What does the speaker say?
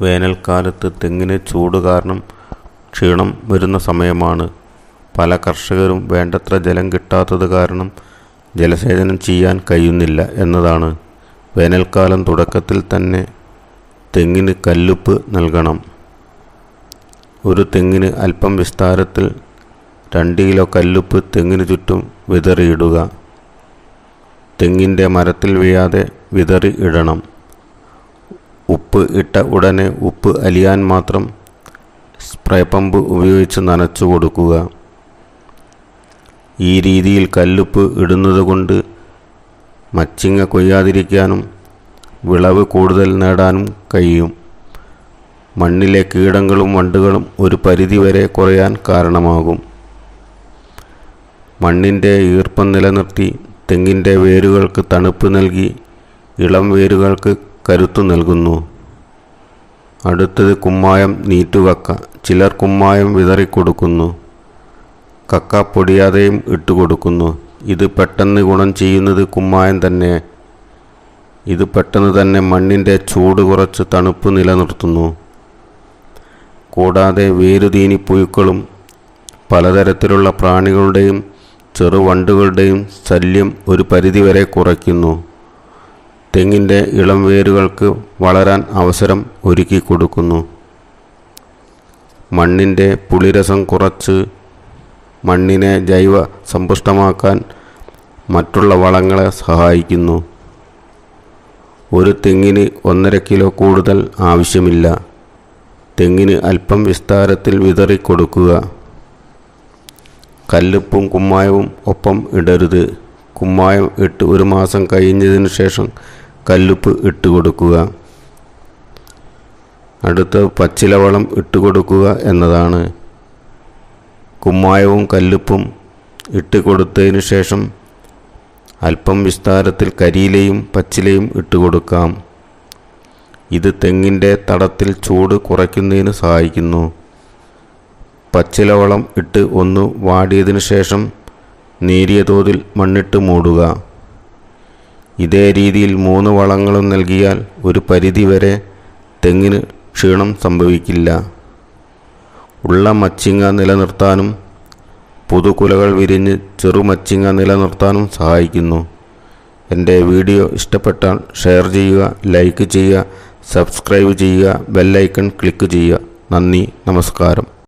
വേനൽക്കാലത്ത് തെങ്ങിന് ചൂട് കാരണം ക്ഷീണം വരുന്ന സമയമാണ്. പല കർഷകരും വേണ്ടത്ര ജലം കിട്ടാത്തത് കാരണം ജലസേചനം ചെയ്യാൻ കഴിയുന്നില്ല എന്നതാണ്. വേനൽക്കാലം തുടക്കത്തിൽ തന്നെ തെങ്ങിന് കല്ലുപ്പ് നൽകണം. ഒരു തെങ്ങിന് അല്പം വിസ്താരത്തിൽ രണ്ട് കിലോ കല്ലുപ്പ് തെങ്ങിന് ചുറ്റും വിതറിയിടുക. തെങ്ങിന്റെ മരത്തിൽ വീഴാതെ വിതറി ഇടണം. ഉപ്പ് ഇട്ട ഉടനെ ഉപ്പ് അലിയാൻ മാത്രം സ്പ്രേ പമ്പ് ഉപയോഗിച്ച് നനച്ചു കൊടുക്കുക. ഈ രീതിയിൽ കല്ലുപ്പ് ഇടുന്നത് കൊണ്ട് മച്ചിങ്ങ കൊയ്യാതിരിക്കാനും വിളവ് കൂടുതൽ നേടാനും കഴിയും. മണ്ണിലെ കീടങ്ങളും വണ്ടുകളും ഒരു പരിധിവരെ കുറയാൻ കാരണമാകും. മണ്ണിന്റെ ഈർപ്പം നിലനിർത്തി തെങ്ങിന്റെ വേരുകൾക്ക് തണുപ്പ് നൽകി ഇളം വേരുകൾക്ക് കരുത്തു നൽകുന്നു. അടുത്തത് കുമ്മായം നീറ്റുകക്ക ചിലർ കുമ്മായം വിതറിക്കൊടുക്കുന്നു. കക്ക പൊടിയാതെയും ഇട്ടുകൊടുക്കുന്നു. ഇത് പെട്ടെന്ന് ഗുണം ചെയ്യുന്നത് കുമ്മായം തന്നെ. ഇത് പെട്ടെന്ന് തന്നെ മണ്ണിന്റെ ചൂട് കുറച്ച് തണുപ്പ് നിലനിർത്തുന്നു. കൂടാതെ വേരുതീനി പുഴുക്കളും പലതരത്തിലുള്ള പ്രാണികളുടെയും ചെറുവണ്ടുകളുടെയും ശല്യം ഒരു പരിധിവരെ കുറയ്ക്കുന്നു. തെങ്ങിന്റെ ഇളം വേരുകൾക്ക് വളരാൻ അവസരം ഒരുക്കി കൊടുക്കുന്നു. മണ്ണിന്റെ പുളിരസം കുറച്ച് മണ്ണിനെ ജൈവ സമ്പുഷ്ടമാക്കാൻ മറ്റുള്ള വളങ്ങളെ സഹായിക്കുന്നു. ഒരു തെങ്ങിന് ഒന്നര കിലോ കൂടുതൽ ആവശ്യമില്ല. തെങ്ങിന് അല്പം വിസ്താരത്തിൽ വിതറി കൊടുക്കുക. കല്ലുപ്പും കുമ്മായവും ഒപ്പം ഇടരുത്. കുമ്മായം ഇട്ട് ഒരു മാസം കഴിഞ്ഞതിന് ശേഷം കല്ലുപ്പ് ഇട്ട് കൊടുക്കുക. അടുത്ത പച്ചിലവളം ഇട്ട് കൊടുക്കുക എന്നതാണ്. കുമ്മായവും കല്ലുപ്പും ഇട്ട് കൊടുത്തതിന് ശേഷം അല്പം വിസ്താരത്തിൽ കരിയിലയും പച്ചിലയും ഇട്ട് കൊടുക്കാം. ഇത് തെങ്ങിന്റെ തടത്തിൽ ചൂട് കുറയ്ക്കുന്നതിന് സഹായിക്കുന്നു. പച്ചിലവളം ഇട്ട് ഒന്ന് വാടിയതിനു ശേഷം നേരിയ തോതിൽ മണ്ണിട്ട് മൂടുക. ഇതേ രീതിയിൽ മൂന്ന് വളങ്ങളും നൽകിയാൽ ഒരു പരിധിവരെ തെങ്ങിന് ക്ഷീണം സംഭവിക്കില്ല. ഉള്ള മച്ചിങ്ങ നിലനിർത്താനും പുതുകുലകൾ വിരിഞ്ഞ് ചെറുമച്ചിങ്ങ നിലനിർത്താനും സഹായിക്കുന്നു. എന്റെ വീഡിയോ ഇഷ്ടപ്പെട്ടാൽ ഷെയർ ചെയ്യുക ലൈക്ക് ചെയ്യുക സബ്സ്ക്രൈബ് ചെയ്യുക ബെല്ലൈക്കൺ ക്ലിക്ക് ചെയ്യുക. നന്ദി നമസ്കാരം.